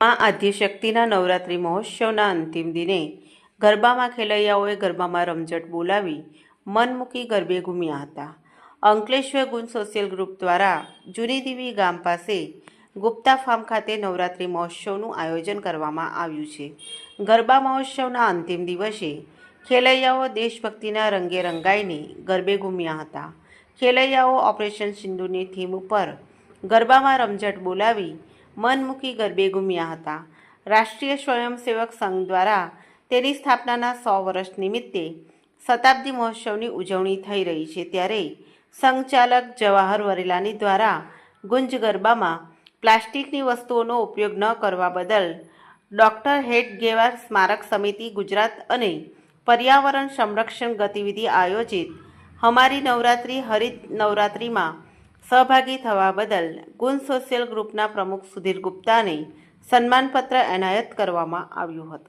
મા આદ્યશક્તિના નવરાત્રિ મહોત્સવના અંતિમ દિને ગરબામાં ખેલૈયાઓએ ગરબામાં રમઝટ બોલાવી મન મૂકી ગરબે ઘૂમ્યા હતા. અંકલેશ્વર ગુણ સોશિયલ ગ્રુપ દ્વારા જૂની દેવી ગામ પાસે ગુપ્તા ફાર્મ ખાતે નવરાત્રિ મહોત્સવનું આયોજન કરવામાં આવ્યું છે. ગરબા મહોત્સવના અંતિમ દિવસે ખેલૈયાઓ દેશભક્તિના રંગે રંગાઈને ગરબે ઘૂમ્યા હતા. ખેલૈયાઓ ઓપરેશન સિંધુની થીમ ઉપર ગરબામાં રમઝટ બોલાવી મન મૂકી ગરબે ઘૂમ્યા હતા. રાષ્ટ્રીય સ્વયંસેવક સંઘ દ્વારા તેની સ્થાપનાના સો વર્ષ નિમિત્તે શતાબ્દી મહોત્સવની ઉજવણી થઈ રહી છે. ત્યારે સંઘચાલક જવાહર વરેલાની દ્વારા ગુંજ ગરબામાં પ્લાસ્ટિકની વસ્તુઓનો ઉપયોગ ન કરવા બદલ ડૉક્ટર હેડગેવાર સ્મારક સમિતિ ગુજરાત અને પર્યાવરણ સંરક્ષણ ગતિવિધિ આયોજિત હમારી નવરાત્રિ હરિત નવરાત્રિમાં સહભાગી થવા બદલ ગુણ સોશિયલ ગ્રુપના પ્રમુખ સુધીર ગુપ્તાને સન્માનપત્ર એનાયત કરવામાં આવ્યું હતું.